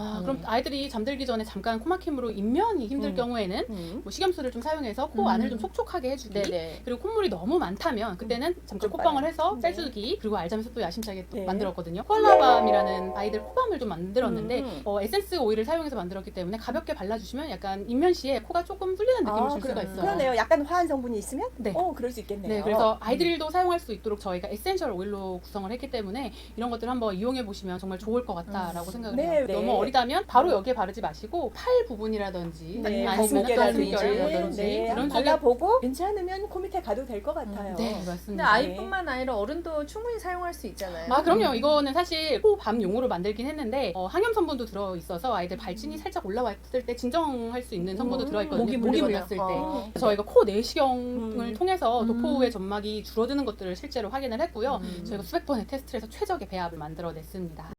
아, 그럼 아이들이 잠들기 전에 잠깐 코막힘으로 인면이 힘들 음. 경우에는 음. 뭐 식염수를 좀 사용해서 코 음. 안을 좀 촉촉하게 해주기 네네. 그리고 콧물이 너무 많다면 그때는 잠깐 좀 콧방울. 해서 네. 빼주기 그리고 알자면서 또 야심차게 또 네. 만들었거든요 코알라밤이라는 아이들 코밤을 좀 만들었는데 음. 어, 에센스 오일을 사용해서 만들었기 때문에 가볍게 발라주시면 약간 인면 시에 코가 조금 뚫리는 느낌을 아, 줄 수가 있어요 그러네요. 약간 화한 성분이 있으면 네. 어 그럴 수 있겠네요. 네, 그래서 아이들도 사용할 수 있도록 저희가 에센셜 오일로 구성을 했기 때문에 이런 것들 한번 이용해 보시면 정말 좋을 것 같다라고 생각을 네, 해요. 네. 너무 어 리다면 바로 여기에 바르지 마시고 팔 부분이라든지 네, 아니면 가슴결이라든지 가슴결이라든지 네, 이런 쪽에 발라보고 괜찮으면 코 밑에 가도 될 것 같아요. 네, 근데 맞습니다. 아이뿐만 아니라 어른도 충분히 사용할 수 있잖아요. 아 그럼요. 이거는 사실 코밤용으로 만들긴 했는데 어, 항염 성분도 들어 있어서 아이들 발진이 살짝 올라왔을 때 진정할 수 있는 성분도 음, 들어 있거든요. 목이. 물렸을 때. 어. 저희가 코 내시경을 음. 통해서 도포의 음. 점막이 줄어드는 것들을 실제로 확인을 했고요. 음. 저희가 수백 번의 테스트를 해서 최적의 배합을 만들어냈습니다.